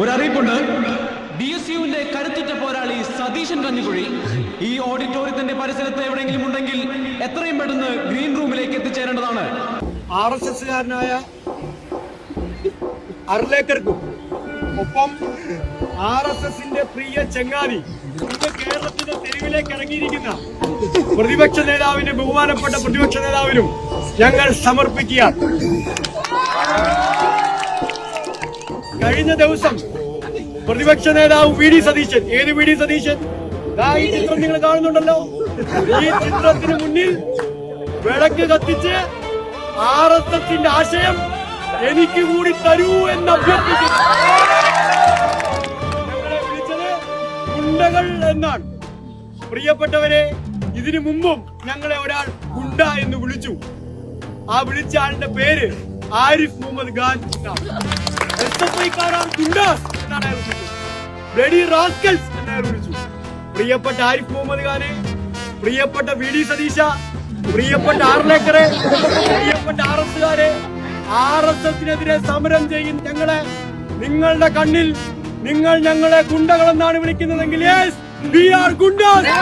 ഒരു അറിയിപ്പുണ്ട് B S യുവിന്റെ കരുത്തുറ്റ പോരാളി സതീശൻ കഞ്ഞിക്കുഴി. ഈ ഓഡിറ്റോറിയത്തിന്റെ പരിസരത്ത് എവിടെയെങ്കിലും ഉണ്ടെങ്കിൽ എത്രയും പെട്ടെന്ന് ഗ്രീൻ റൂമിലേക്ക് എത്തിച്ചേരേണ്ടതാണ്. ആർ എസ് എസ്സുകാരനായ അർലേക്കർക്കും ഒപ്പം ആർ എസ് എസിന്റെ പ്രിയ ചെങ്ങാതി കേരളത്തിന്റെ തെരുവിലേക്ക് ഇറങ്ങിയിരിക്കുന്ന പ്രതിപക്ഷ നേതാവിന് ബഹുമാനപ്പെട്ട പ്രതിപക്ഷ നേതാവിനും ഞങ്ങൾ സമർപ്പിക്കുക കഴിഞ്ഞ ദിവസം പ്രതിപക്ഷ നേതാവ് വി ഡി സതീശൻ ഏത് വി ഡി സതീശൻ? ഈ ചിത്രം നിങ്ങൾ കാണുന്നുണ്ടല്ലോ. ഈ ചിത്രത്തിന് മുന്നിൽ വിളക്ക് കത്തിച്ച് ആർ എസ് എസിന്റെ ആശയം എനിക്ക് കൂടി തരൂ എന്ന് അഭ്യർത്ഥിക്കുന്നു. ഞങ്ങളെ ഗുണ്ടകൾ എന്നാണ്. പ്രിയപ്പെട്ടവരെ ഇതിനു മുമ്പും ഞങ്ങളെ ഒരാൾ ഗുണ്ട എന്ന് വിളിച്ചു. ആ വിളിച്ച ആളിന്റെ പേര് ആരിഫ് മുഹമ്മദ് ഖാൻ എന്നാണ്. എസ് പ്രിയപ്പെട്ട ആരിഫ് മുഹമ്മദ് ഖാനെ പ്രിയപ്പെട്ട വി ഡി സതീശ പ്രിയപ്പെട്ട ആർലേക്കറെ പ്രിയപ്പെട്ട ആർ എസ്സുകാരെ ആർ എസ് എസിനെതിരെ സമരം ചെയ്യും ഞങ്ങളെ നിങ്ങളുടെ കണ്ണിൽ നിങ്ങൾ ഞങ്ങളെ ഗുണ്ടകളെന്നാണ് വിളിക്കുന്നതെങ്കിൽ യെസ് വി ആർ ഗുണ്ടാസ്